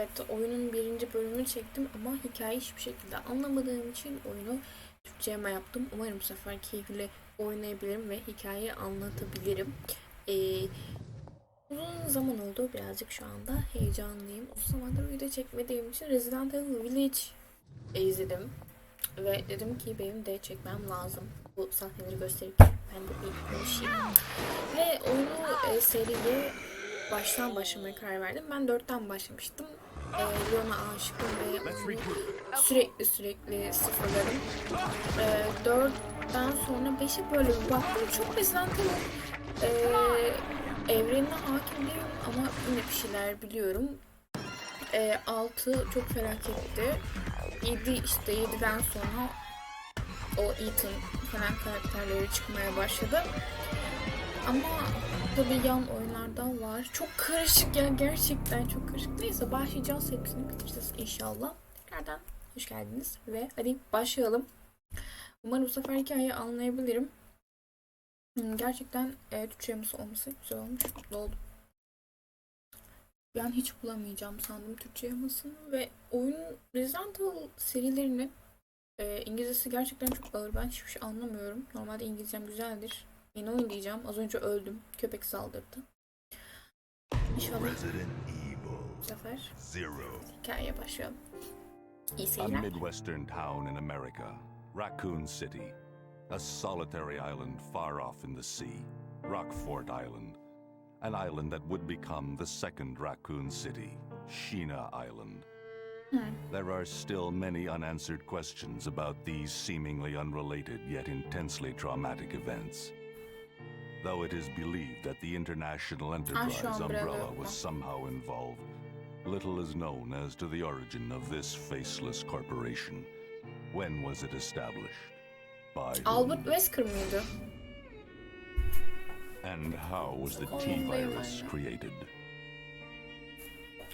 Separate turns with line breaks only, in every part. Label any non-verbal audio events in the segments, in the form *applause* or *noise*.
Evet oyunun birinci bölümünü çektim ama hikayeyi hiçbir şekilde anlamadığım için oyunu Türkçe'ye yaptım. Umarım bu sefer keyifli oynayabilirim ve hikayeyi anlatabilirim. Ee, uzun zaman oldu birazcık şu anda heyecanlıyım. Uzun zamandır video çekmediğim için Resident Evil Village izledim. Ve dedim ki benim de çekmem lazım. Bu sahneleri gösterip ben de bir konuşayım. Ve oyunu e, seriye baştan başlamaya karar verdim. Ben dörtten başlamıştım. E, Leon'a aşıktım ve onu sürekli sürekli sıfırladım. E, dörtten sonra beşe böyle bir baktım. Çok Resident Evil e, evrenine hakim değilim ama yine bir şeyler biliyorum. E, 6 çok felaketti. 7 işte 7'den sonra o Ethan falan karakterleri çıkmaya başladı. Ama tabii yan oyunlarda var. Çok karışık ya gerçekten çok karışık. Neyse başlayacağız hepsini bitireceğiz inşallah. Tekrardan hoş geldiniz ve hadi başlayalım. Umarım bu sefer hikayeyi anlayabilirim. Hmm, Gerçekten e, Türkçe yaması olması güzel olmuş. Mutlu oldum. Ben hiç bulamayacağım sandım Türkçe yamasını ve oyun Resident Evil serilerini e, İngilizcesi gerçekten çok ağır. Ben hiçbir şey anlamıyorum. Normalde İngilizcem güzeldir. Yeni oyun diyeceğim. Az önce öldüm. Köpek saldırdı. İnşallah
Resident
bu
Evil
sefer
Zero.
hikayeye başlayalım. İyi
A. Midwestern town in America, Raccoon City. A solitary island far off in the sea, Rockfort Island. An island that would become the second Raccoon City, Sheena Island. Hmm. There are still many unanswered questions about these seemingly unrelated yet intensely traumatic events. Though it is believed that the International Enterprise
umbrella.
was somehow involved, little is known as to the origin of this faceless corporation. When was it established? By whom?
Albert Wesker?
And how was the T-virus created?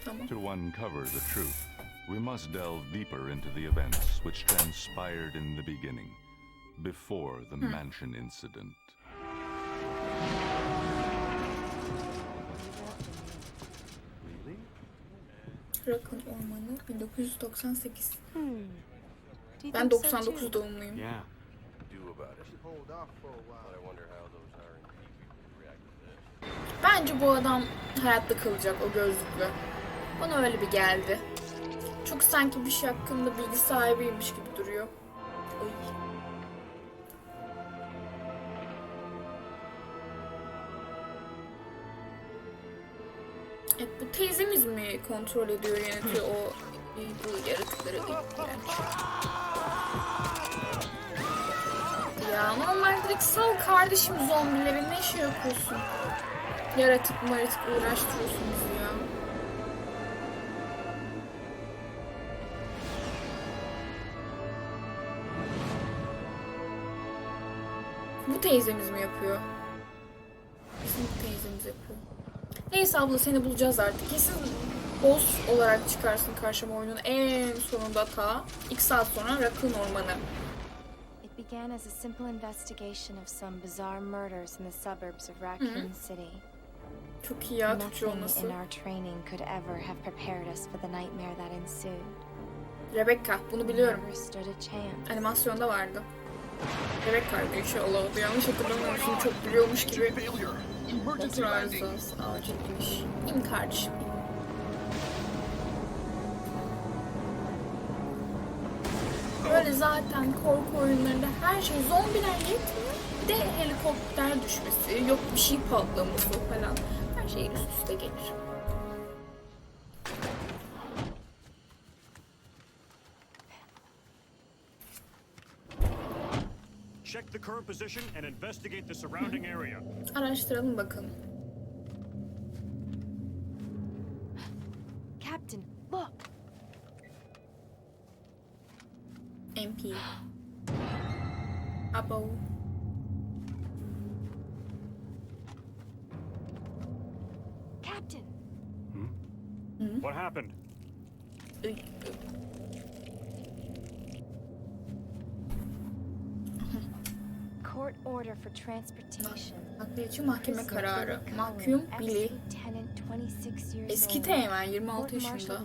Tamam.
To uncover the truth, we must delve deeper into the events which transpired in the beginning, before the mansion incident.
Those R&D people would react to this.
Bence bu adam hayatta kalacak o gözlüklü. Bana öyle bir geldi. Çok sanki bir şey hakkında bilgi sahibiymiş gibi duruyor. Oy. Kontrol ediyor yönetiyor o bu yaratıkları? İğrenç. Ya normal direkt sal kardeşim zombileri ne şey yapıyorsun? Yaratık maratık uğraştırıyorsunuz ya. Bu teyzemiz mi yapıyor? Bu teyzemiz yapıyor. Neyse abla seni bulacağız artık. Kesin boss olarak çıkarsın karşıma oyunun en sonunda ta. İki saat sonra Rakun Ormanı.
It began as a simple investigation of some bizarre murders in the suburbs of Raccoon City.
Çok iyi ya Türkçe
Nothing
olması.
in our training could ever have prepared us for the nightmare that ensued.
Rebecca bunu
We
biliyorum.
never stood a chance.
Animasyonda vardı. Rebecca'ydı inşallah oldu. Yanlış hatırlamıyorsun. Çok biliyormuş gibi. Motor arızası. Acil iniş. İn kardeşim. Zaten korku oyunlarında her şey zombiler yetmiyor. Bir de helikopter düşmesi, yok bir şey patlaması falan. Her şey üst üste gelir.
Check the current position and investigate the surrounding area.
Araştıralım bakalım.
Captain, look!
MP. Abo.
Captain!
What happened?
Uy, uy.
court order for transportation.
Nakliye için mahkeme kararı.
Billy
Mahkum Billy.
ex-lieutenant, 26 years
Eski
old.
teğmen 26 yaşında.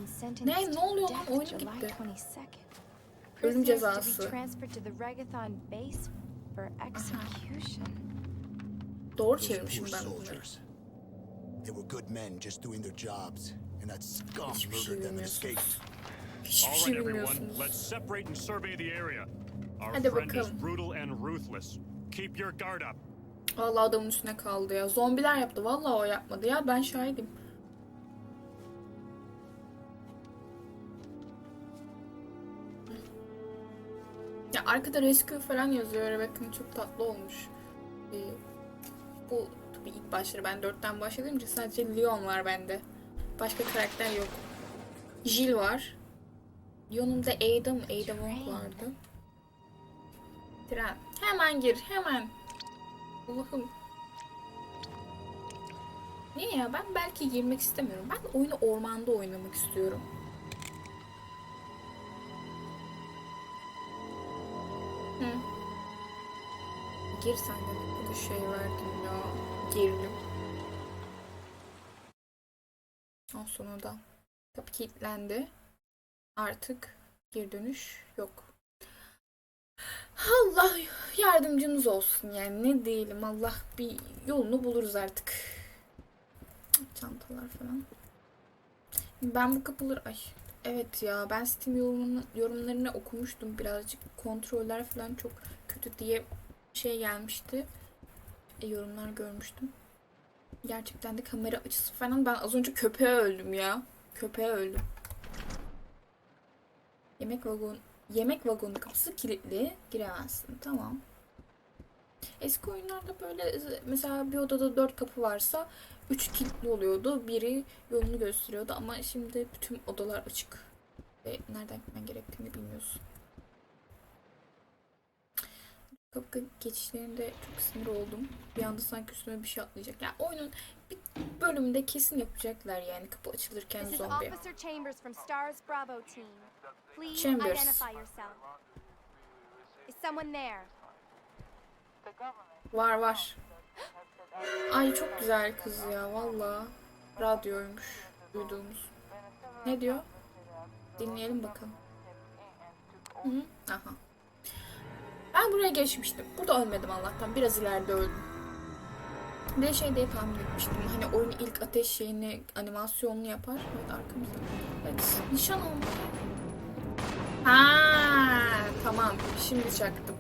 Ne? Ne oluyor lan? Oyun gitti.
22nd.
Ölüm cezası. Doğru çevirmişim ben bunları.
They were good men just doing their jobs, and that scum
şey
murdered them and escaped.
Hiçbir
All
şey
right, everyone,
bilmiyorsunuz.
let's separate and survey the area. Our
Hadi
friend is
bakalım.
brutal and ruthless. Keep your guard up.
Vallahi adamın üstüne kaldı ya. Zombiler yaptı. Vallahi o yapmadı ya. Ben şahidim. Ya arkada rescue falan yazıyor. Bakın çok tatlı olmuş. Ee, bu tabii ilk başları ben dörtten başladığım için sadece Leon var bende. Başka karakter yok. Jill var. Yanımda Ada mı? Ada Wong vardı. Tren. Hemen gir. Hemen. Allah'ım. Niye ya? Ben belki girmek istemiyorum. Ben oyunu ormanda oynamak istiyorum. Gir sen de ne kadar şey verdin ya. Girdim. O sonunda. Kapı kilitlendi. Artık geri dönüş yok. Allah yardımcımız olsun yani ne diyelim Allah bir yolunu buluruz artık. Çantalar falan. Ben bu kapıları ay evet ya ben Steam yorumlarını okumuştum birazcık kontroller falan çok kötü diye şey gelmişti. E, yorumlar görmüştüm. Gerçekten de kamera açısı falan ben az önce köpeğe öldüm ya. Köpeğe öldüm. Yemek vagon yemek vagonu kapısı kilitli. Giremezsin. Tamam. Eski oyunlarda böyle mesela bir odada dört kapı varsa üç kilitli oluyordu. Biri yolunu gösteriyordu ama şimdi bütün odalar açık. Ve nereden gitmen gerektiğini bilmiyorsun. Kapı geçişlerinde çok sinir oldum. Bir anda sanki üstüme bir şey atlayacak. Yani oyunun bir bölümünde kesin yapacaklar yani kapı açılırken
This is
zombi.
Officer Chambers from Stars Bravo team. Please
Chambers.
identify yourself. Is someone there?
Var var. Ay çok güzel kız ya valla. Radyoymuş duyduğumuz. Ne diyor? Dinleyelim bakalım. Hı -hı. Aha. Ben buraya geçmiştim. Burada ölmedim Allah'tan. Biraz ileride öldüm. Bir şey diye tahmin etmiştim. Hani oyun ilk ateş şeyini animasyonunu yapar. Evet arkamızda. Evet nişan oldu. Ha tamam. Şimdi çaktım.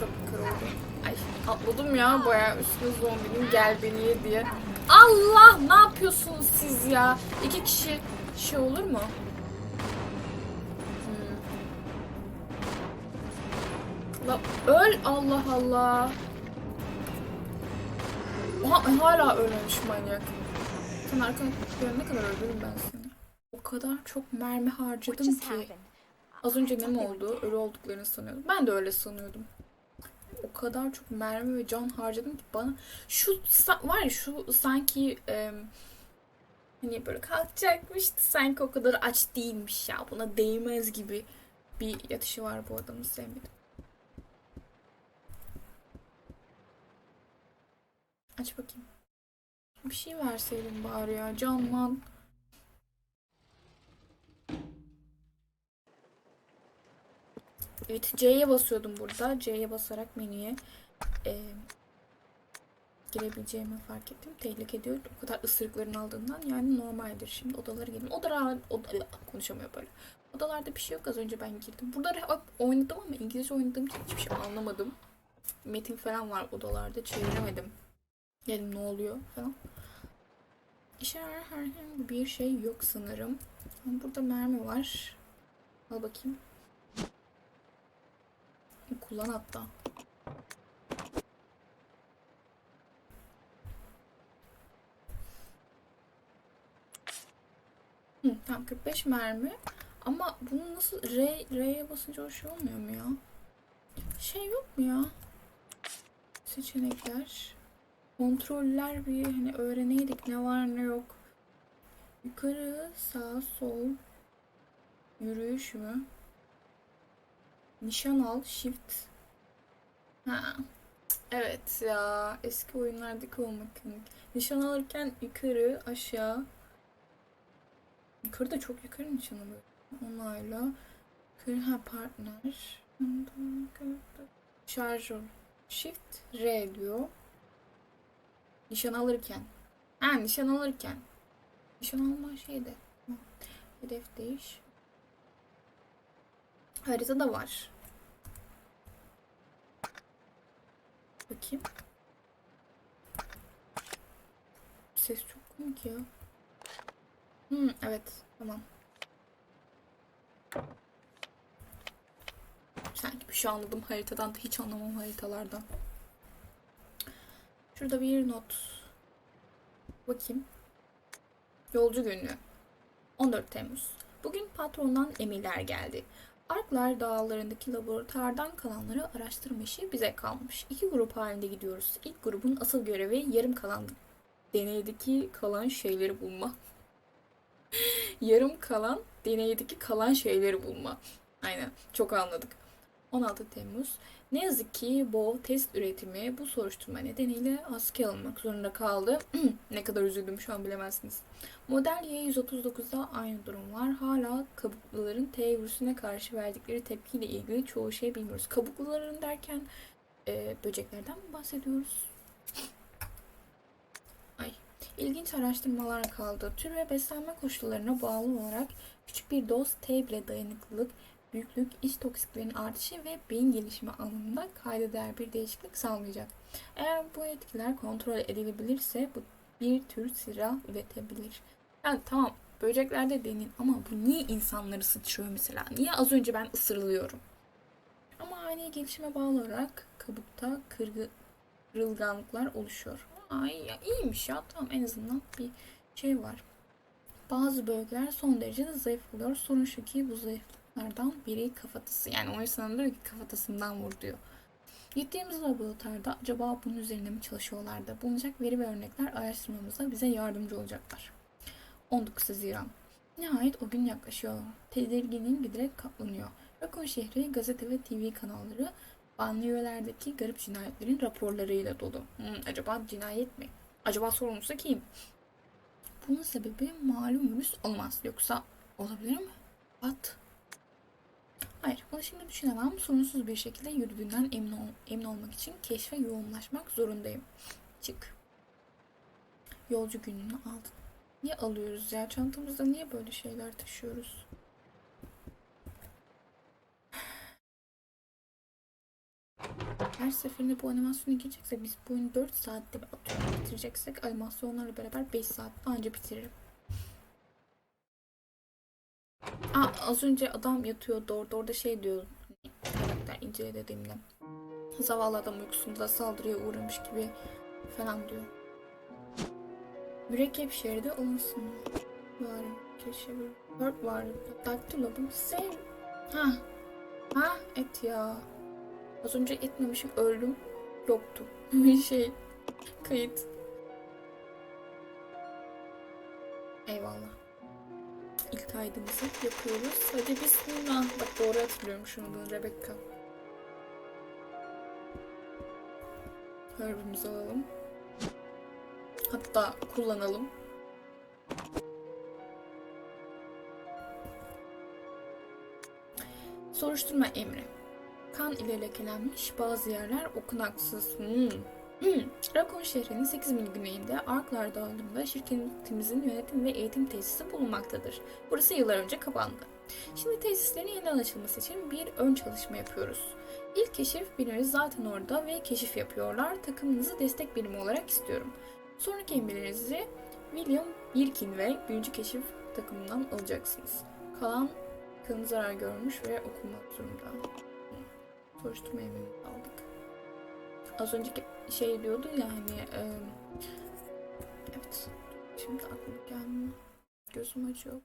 Çok kırıldım. Ay atladım ya baya üstüne zombinin gel beni ye diye. Allah ne yapıyorsunuz siz ya? İki kişi şey olur mu? Öl Allah Allah. Oha, hala ölmemiş manyak. Sen arkana ne kadar öldürürüm ben seni. O kadar çok mermi harcadım ki. Az önce ne mi oldu? Ölü olduklarını sanıyordum. Ben de öyle sanıyordum. O kadar çok mermi ve can harcadım ki bana şu var ya şu sanki em, hani böyle kalkacakmıştı sanki o kadar aç değilmiş ya buna değmez gibi bir yatışı var bu adamı sevmedim. Aç bakayım. Bir şey verseydin bari ya can lan. Evet C'ye basıyordum burada. C'ye basarak menüye e, girebileceğimi fark ettim. Tehlike diyor. O kadar ısırıkların aldığından yani normaldir. Şimdi odalara girdim. Odalar, oda, konuşamıyor böyle. Odalarda bir şey yok. Az önce ben girdim. Burada oynadım ama İngilizce oynadığım için hiçbir şey anlamadım. Metin falan var odalarda. Çeviremedim. Dedim ne oluyor falan. İşe yarar herhangi bir şey yok sanırım. Burada mermi var. Al bakayım. Kullan hatta. Hı, tamam 45 mermi. Ama bunu nasıl R, R'ye basınca o şey olmuyor mu ya? Şey yok mu ya? Seçenekler. Kontroller bir hani öğreneydik ne var ne yok. Yukarı, sağ, sol. Yürüyüş mü? Nişan al, shift. Ha. Evet ya eski oyunlardaki o mekanik. Nişan alırken yukarı aşağı. Yukarıda çok yukarı nişan alıyor. Onlarla. Yukarı ha partner. Şarjör. Shift R diyor. Nişan alırken. Ha nişan alırken. Nişan alma şeyde. Hedef değiş. Harita da var. Bakayım. Ses çok komik ya. Hmm, evet. Tamam. Sanki bir şey anladım haritadan da hiç anlamam haritalardan. Şurada bir not. Bakayım. Yolcu günlüğü. 14 Temmuz. Bugün patrondan emirler geldi. Arklar dağlarındaki laboratuvardan kalanları araştırma işi bize kalmış. İki grup halinde gidiyoruz. İlk grubun asıl görevi yarım kalan deneydeki kalan şeyleri bulma. *laughs* yarım kalan deneydeki kalan şeyleri bulma. Aynen çok anladık. 16 Temmuz. Ne yazık ki bu test üretimi bu soruşturma nedeniyle askıya alınmak zorunda kaldı. *clears throat* ne kadar üzüldüm şu an bilemezsiniz. Model Y139'da aynı durum var. Hala kabukluların T virüsüne karşı verdikleri tepkiyle ilgili çoğu şey bilmiyoruz. Kabukluların derken e, böceklerden mi bahsediyoruz? *clears throat* Ay. İlginç araştırmalar kaldı. Tür ve beslenme koşullarına bağlı olarak küçük bir doz T bile dayanıklılık, büyüklük, iç toksiklerin artışı ve beyin gelişimi alanında kayda değer bir değişiklik sağlayacak. Eğer bu etkiler kontrol edilebilirse bu bir tür sıra üretebilir. Yani tamam böceklerde denin ama bu niye insanları sıçrıyor mesela? Niye az önce ben ısırılıyorum? Ama ani gelişime bağlı olarak kabukta kırgı, kırılganlıklar oluşuyor. Ay ya iyiymiş ya tamam en azından bir şey var. Bazı bölgeler son derece de zayıf oluyor. Sorun şu ki bu zayıflıklardan biri kafatası. Yani o insanın diyor ki kafatasından vur diyor. Gittiğimiz laboratuvarda acaba bunun üzerine mi çalışıyorlardı? Bulunacak veri ve örnekler araştırmamızda bize yardımcı olacaklar. 19 Haziran. Nihayet o gün yaklaşıyor. Tedirginliğim giderek katlanıyor. Rakun şehri gazete ve TV kanalları banliyölerdeki garip cinayetlerin raporlarıyla dolu. Hmm, acaba cinayet mi? Acaba sorumlusu kim? Bunun sebebi malum virüs olmaz. Yoksa olabilir mi? What? Hayır, bunu şimdi düşünemem. Sorunsuz bir şekilde yürüdüğünden emin, ol- emin olmak için keşfe yoğunlaşmak zorundayım. Çık. Yolcu gününü aldın. Niye alıyoruz ya? Çantamızda niye böyle şeyler taşıyoruz? Her seferinde bu animasyonu geçecekse biz bu oyunu 4 saatte bitireceksek animasyonlarla beraber 5 saatte anca bitiririm. Aa, az önce adam yatıyordu orada. Orada şey diyor. Karakter incele dediğimde. Zavallı adam uykusunda saldırıya uğramış gibi falan diyor. Mürekkep şeridi alınsın. Var. Keşfir. Dört var. Daktilo bu sev. Ha. Ha et ya. Az önce etmemişim öldüm. Yoktu. Bir *laughs* şey. Kayıt. Eyvallah. İlk kaydımızı yapıyoruz. Hadi bismillah. Bak doğru hatırlıyorum şunu Rebecca. Herb'imizi alalım. Hatta kullanalım. Soruşturma emri. Kan ile lekelenmiş bazı yerler okunaksız. Hmm. Hmm. Rakon şehrinin 8 mil güneyinde Arklar Dağı'nda şirketimizin yönetim ve eğitim tesisi bulunmaktadır. Burası yıllar önce kapandı. Şimdi tesislerin yeniden açılması için bir ön çalışma yapıyoruz. İlk keşif birimiz zaten orada ve keşif yapıyorlar. Takımınızı destek birimi olarak istiyorum. Sonraki emirlerinizi William Birkin ve birinci keşif takımından alacaksınız. Kalan kanı zarar görmüş ve okunmak zorunda. Soruşturma emrini aldık. Az önceki şey diyordu ya hani e, evet şimdi aklıma gelmiyor. Gözüm acıyor.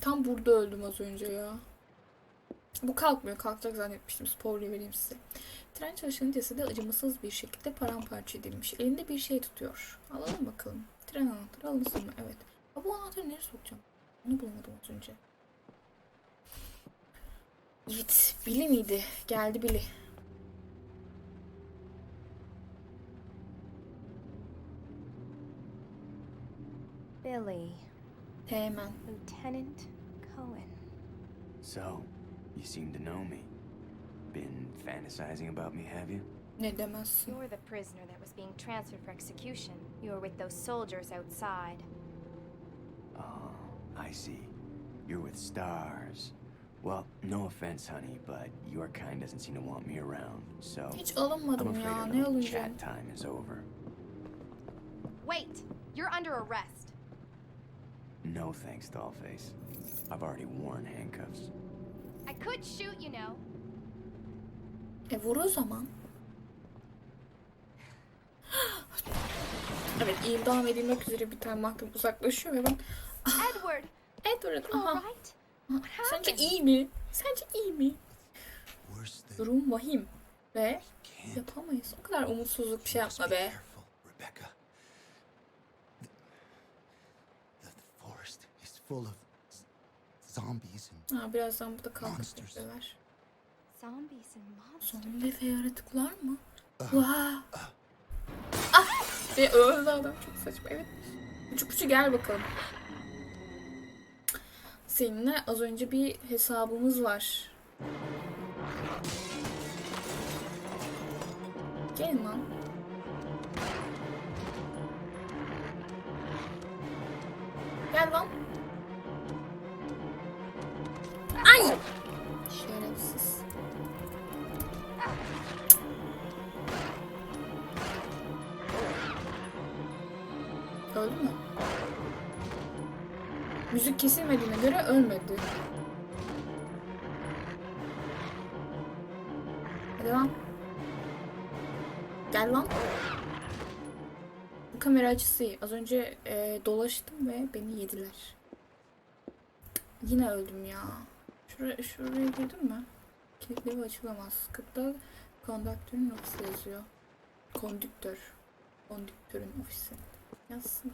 Tam burada öldüm az önce ya. Bu kalkmıyor. Kalkacak zannetmiştim. Spoiler vereyim size. Tren çalışanın cesedi acımasız bir şekilde paramparça edilmiş. Elinde bir şey tutuyor. Alalım bakalım. Tren anahtarı alınsın mı? Evet. Ama bu anahtarı nereye sokacağım? Onu bulamadım az önce. Yiğit. Billy miydi? Geldi Billy.
Billy.
Teğmen.
Lieutenant Cohen.
So, you seem to know me. Been fantasizing about me, have you?
Ne demezsin.
You're the prisoner that was being transferred for execution. You were with those soldiers outside.
Oh, I see. You're with stars. Well, no offense, honey, but your kind doesn't seem to want me around, so
Hiç
I'm
alınmadım
afraid
ya.
our
Ne
little chat time is over.
Wait! You're under arrest.
No thanks, Dollface. I've already worn handcuffs.
I could shoot, you know.
E vur o zaman. evet idam edilmek üzere bir tane mahkum uzaklaşıyor ve ben
Edward!
Edward aha sence iyi mi? Sence iyi mi? Durum vahim ve yapamayız. O kadar umutsuzluk bir şey yapma
be
Ha, birazdan burada kalkıp
Monsters.
Zombi ve yaratıklar mı? Vaa. Ah! Ve öldü adam çok saçma. Evet. Küçük küçük gel bakalım. Seninle az önce bir hesabımız var. Gelin lan. Gel lan. Ay! Şerefsiz. Öldü mü? Müzik kesilmediğine göre ölmedi. Hadi lan. Gel lan. Bu kamera açısı iyi. Az önce e, dolaştım ve beni yediler. Yine öldüm ya. Şuraya, şuraya girdim mi? Kilitli ve açılamaz. Kıtta kondaktörün ofisi yazıyor. Kondüktör. Kondüktörün ofisi. Yazsın.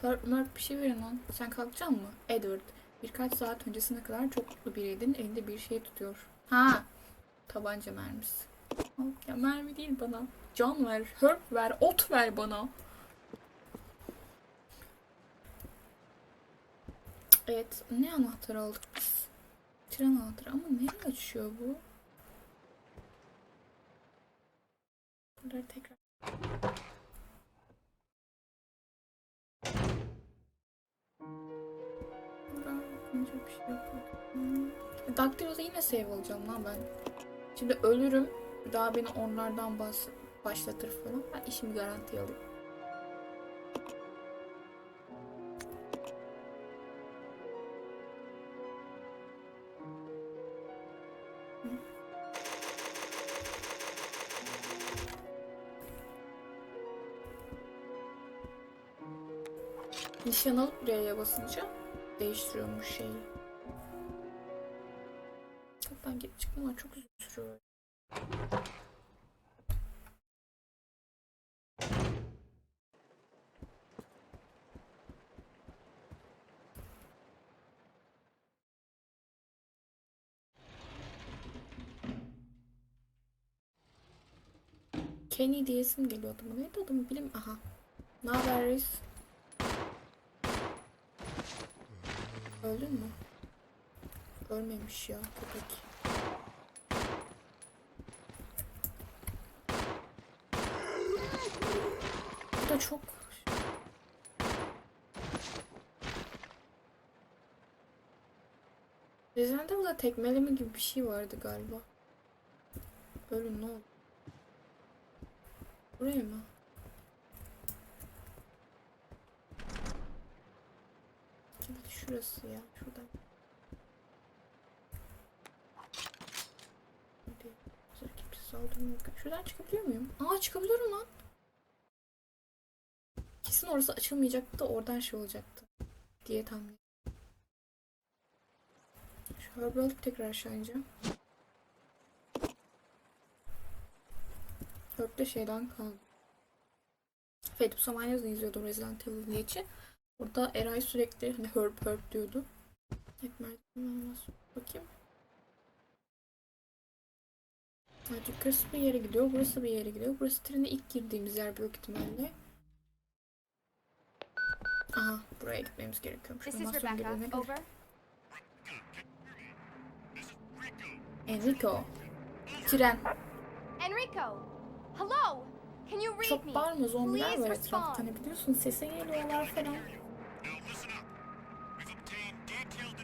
Flört mört bir şey verin lan. Sen kalkacak mı? Edward. Birkaç saat öncesine kadar çok mutlu biriydin. Elinde bir şey tutuyor. Ha. Tabanca mermisi. Ya mermi değil bana. Can ver. Herb ver. Ot ver bana. Evet. Ne anahtar aldık biz? Tren anahtarı ama nereye açıyor bu? Bunları tekrar Yine save alacağım lan ben. Şimdi ölürüm. Daha beni onlardan bas başlatır falan. Ben işimi garantiye alayım. Nişan alıp R'ye basınca değiştiriyormuş şeyi. Kaptan geri çok uzun sürüyor. Kenny diyesim geliyor adamı. Neydi adamı bilim? Aha. Ne haber reis? Öldün mü? Ölmemiş ya köpek. Bu da çok... Resident Evil'da tekmeleme gibi bir şey vardı galiba. Ölün ne oldu? Buraya mı? Şurası ya. Saldırmıyor. Şuradan çıkabiliyor muyum? Aa çıkabiliyorum lan. Kesin orası açılmayacaktı da oradan şey olacaktı. Diye tahmin. Şu Herb'ı alıp tekrar aşağı ineceğim. De şeyden kaldı. Fate of Samanya'da izliyordum Resident Evil için. Orada Eray sürekli hani Herb Herb diyordu. Hep merdiven olmaz. Bakayım. Evet yukarısı bir yere gidiyor. Burası bir yere gidiyor. Burası trene ilk girdiğimiz yer büyük ihtimalle. Aha buraya gitmemiz gerekiyormuş.
This is Rebecca. Over.
Enrico. Tren.
Enrico! Hello! Can you read
Çok
me?
bağırma zombiler
Please
var etrafta.
respond.
Hani biliyorsun sese geliyorlar falan.
Now listen up. We've obtained detailed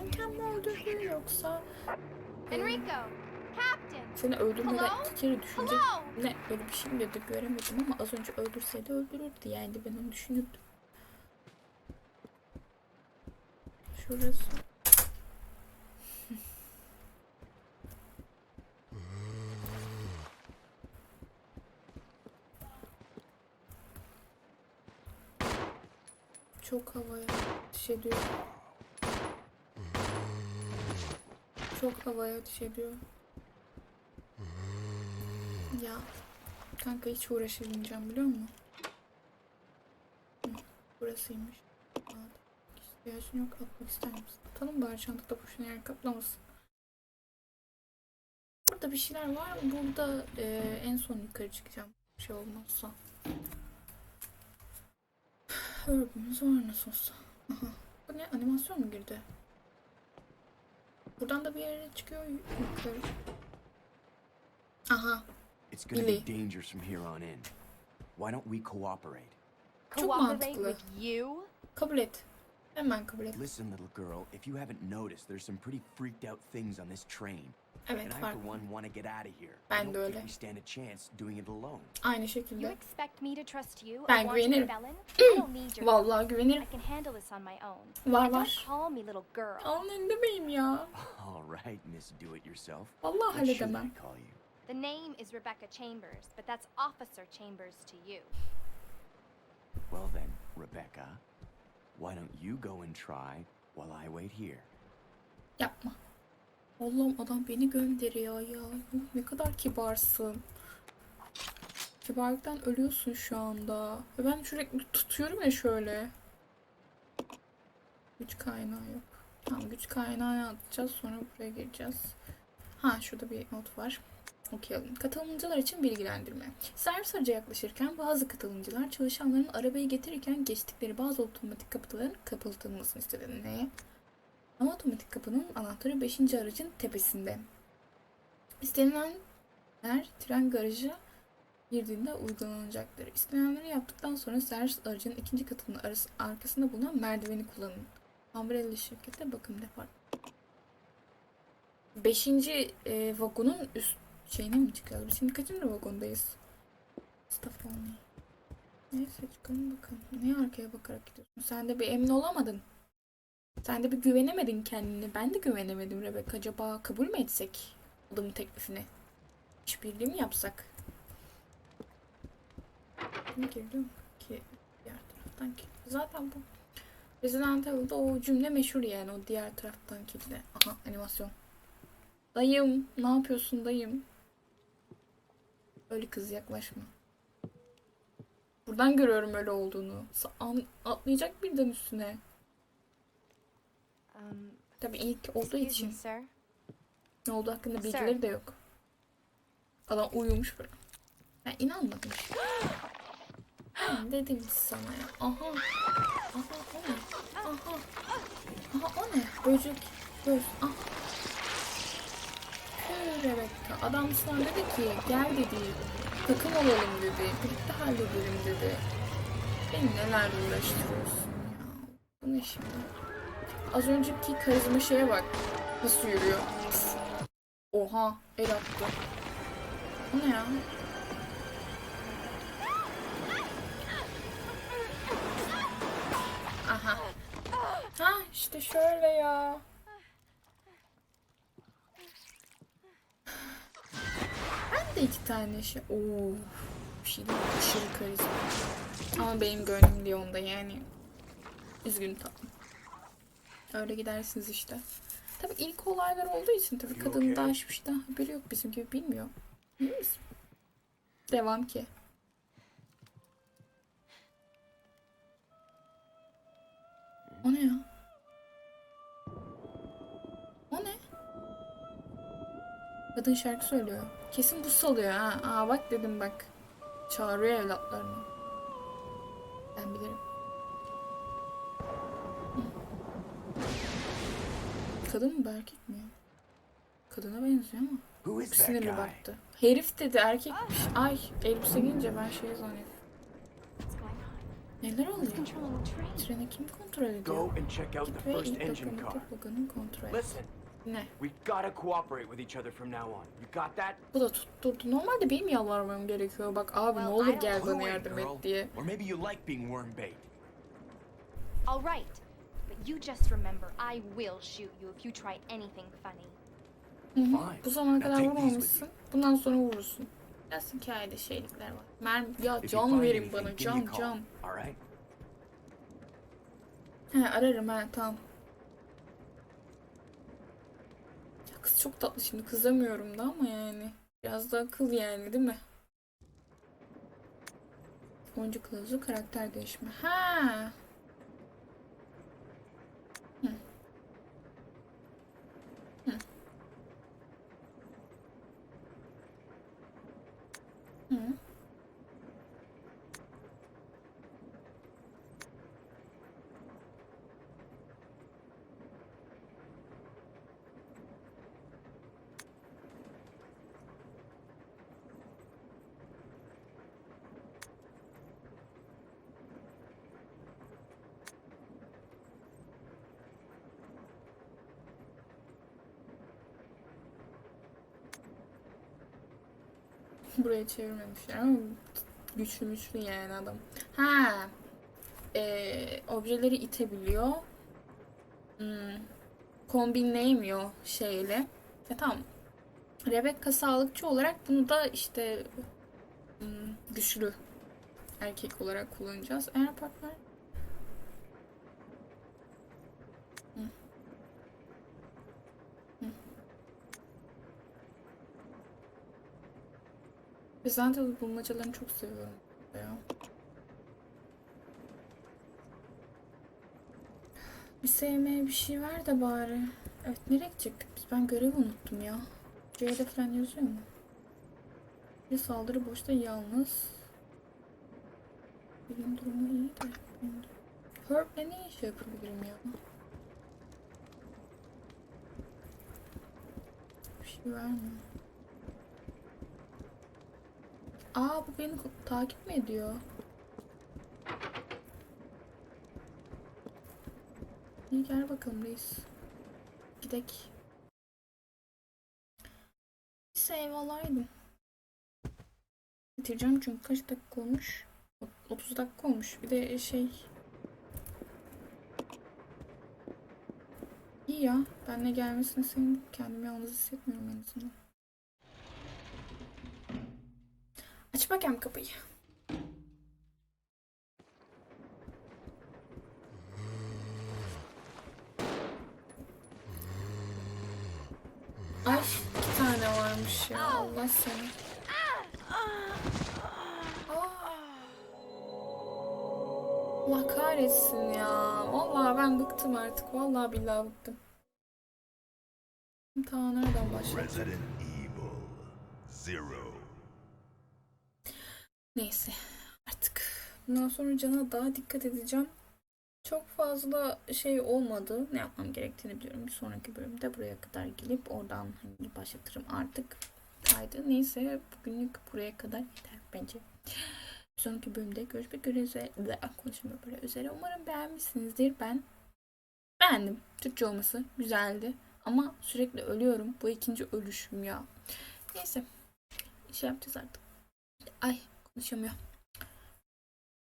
İnsanken mi öldürdü yoksa
Enrico! Captain!
seni öldürmeden iki kere düşünecek
Hello?
ne öyle bir şey mi dedi göremedim ama az önce öldürseydi öldürürdü yani ben onu düşünürdüm. Şurası. Çok havaya ateş ediyor. Çok havaya ediyor. Ya kanka hiç uğraşamayacağım biliyor musun? Burasıymış. İhtiyacın yok atmak ister misin? Atalım bari çantada boşuna yer kaplamasın. Burada bir şeyler var mı? Burada e, en son yukarı çıkacağım. Bir şey olmazsa. Herb'imiz var nasıl olsa. Aha. Bu ne? Animasyon mu girdi? Buradan da bir yere çıkıyor yu- yukarı. Aha.
It's gonna
Billy.
be dangerous from here on in. Why don't we cooperate?
Çok
Cooperate
mantıklı.
with you?
Kabul et. Hemen kabul et.
Listen, little girl, if you haven't noticed, there's some pretty freaked out things on this train.
Evet
and I,
var.
for one, want to get out of here.
Ben
I don't
de öyle.
think we stand a chance doing it alone.
Aynı
You
şekilde.
expect me to trust you,
Ben
a wanted
güvenirim.
felon? I don't need your
Vallahi
I
güvenirim.
can handle this on my own.
Var
And don't call me little girl.
Alnın demeyim ya. *laughs*
All right, Miss Do It Yourself.
Vallahi
What should I
halledemem.
call you?
The name is Rebecca Chambers, but that's Officer Chambers to you.
Well then, Rebecca, why don't you go and try while I wait here?
Yapma. Allah'ım adam beni gönderiyor ya. Ne kadar kibarsın. Kibarlıktan ölüyorsun şu anda. Ve ben sürekli tutuyorum ya şöyle. Güç kaynağı yok. Tamam güç kaynağı atacağız sonra buraya gireceğiz. Ha şurada bir not var. Okuyalım. Katılımcılar için bilgilendirme. Servis aracı yaklaşırken bazı katılımcılar çalışanların arabayı getirirken geçtikleri bazı otomatik kapıların kapatılmasını istedi. Neye? Ama otomatik kapının anahtarı 5. aracın tepesinde. İstenilenler tren garajı girdiğinde uygulanacaktır. İstenenleri yaptıktan sonra servis aracının ikinci katının arası, arkasında bulunan merdiveni kullanın. Umbrella şirkete bakım departmanı. Beşinci e, vagonun üst şeyine mi çıkıyoruz? Biz şimdi kaçıncı vagondayız? Staff only. Neyse çıkalım bakalım. Niye arkaya bakarak gidiyorsun? Sen de bir emin olamadın. Sen de bir güvenemedin kendine. Ben de güvenemedim Rebecca. Acaba kabul mü etsek adamın teklifini? İşbirliği mi yapsak? Ne geliyor ki diğer taraftan ki? Zaten bu Resident Evil'da o cümle meşhur yani o diğer taraftan ki de. Aha animasyon. Dayım ne yapıyorsun dayım? Öyle kız yaklaşma. Buradan görüyorum öyle olduğunu. An- atlayacak birden üstüne.
Um,
Tabii ilk olduğu için
sir.
ne olduğu hakkında
Sir.
bilgileri de yok. Adam uyumuş böyle. Ben inanmadım. Dedim sana ya. Aha. Aha o ne? Aha. Aha o ne? Böcek. Göz. Aha. Rebecca. Adam sonra dedi ki gel dedi. Takım olalım dedi. Birlikte halledelim dedi. Beni nelerle uğraştırıyorsun ya. Bu ne şimdi? Az önceki karizma şeye bak. Nasıl yürüyor? Oha el attı. Bu ne ya? Aha. Ha işte şöyle ya. De iki tane şey. Oo. Bir şey değil? Aşırı karizma. Ama benim gönlüm Lyon'da yani. Üzgün tatlım. Öyle gidersiniz işte. Tabii ilk olaylar olduğu için tabii kadının daha hiçbir şeyden haberi yok. Bizim gibi bilmiyor. İyi misin? Devam ki. O ne ya? O ne? Kadın şarkı söylüyor. Kesin bu salıyor ha. Aa bak dedim bak. Çağırıyor evlatlarını. Ben bilirim. Kadın mı erkek mi? Kadına benziyor ama. Sinirli baktı. Herif dedi erkekmiş. Ay elbise giyince ben şey zannettim. Neler oluyor? Treni kim kontrol ediyor? Git ve ilk lokomotif vagonunu kontrol et. Ne?
we gotta cooperate with each other from now on. You got that?
Bu da tutturdu. Normalde benim yalvarmam gerekiyor. Bak abi ne
Well,
olur
I don't-
gel bana yardım et diye.
Or maybe you like being worm bait.
All right. But you just remember, I will shoot you if you try anything funny.
Hı hı.
Fine.
Bu zamana
Now
kadar vurmamışsın. Bundan sonra vurursun. Biraz hikayede şeylikler var. Mermi, ya can verin
anything,
bana can can.
All right?
He ararım he tamam. Ya çok tatlı şimdi kızamıyorum da ama yani. Biraz da akıl yani değil mi? Oyuncu kılavuzu karakter değişimi. Ha. Buraya çevirmemişler ama güçlü müçlü yani adam. Ha. Ee, objeleri itebiliyor. Hmm. Kombinleyemiyor şeyle. E tamam. Rebecca sağlıkçı olarak bunu da işte hmm, güçlü erkek olarak kullanacağız. Eğer partner Resident Evil bulmacalarını çok seviyorum. Ya. Bir sevmeye bir şey ver de bari. Evet nereye gidecektik biz? Ben görevi unuttum ya. C'de falan yazıyor mu? Bir saldırı boşta yalnız. Benim durumu iyi de- Herb'le ne iş yapabilirim ya? Bir şey vermiyor. Aa bu beni takip mi ediyor? İyi gel bakalım reis. Gidek. Save alaydım. Bitireceğim çünkü kaç dakika olmuş? Ot- 30 dakika olmuş. Bir de şey... İyi ya. Benle gelmesine sevindim. Kendimi yalnız hissetmiyorum en azından. Aç bakayım kapıyı. Ay iki tane varmış ya Allah seni. Allah kahretsin ya. Vallahi ben bıktım artık. Vallahi billahi bıktım. Ta nereden başlayacağım?
Resident Evil Zero.
Neyse artık bundan sonra cana daha dikkat edeceğim. Çok fazla şey olmadı. Ne yapmam gerektiğini biliyorum. Bir sonraki bölümde buraya kadar gelip oradan hani başlatırım artık kaydı. Neyse bugünlük buraya kadar yeter bence. Bir sonraki bölümde görüşmek üzere. Konuşmuyor böyle üzere. Umarım beğenmişsinizdir. Ben beğendim. Türkçe olması güzeldi. Ama sürekli ölüyorum. Bu ikinci ölüşüm ya. Neyse. Şey yapacağız artık. Ay 你选没有？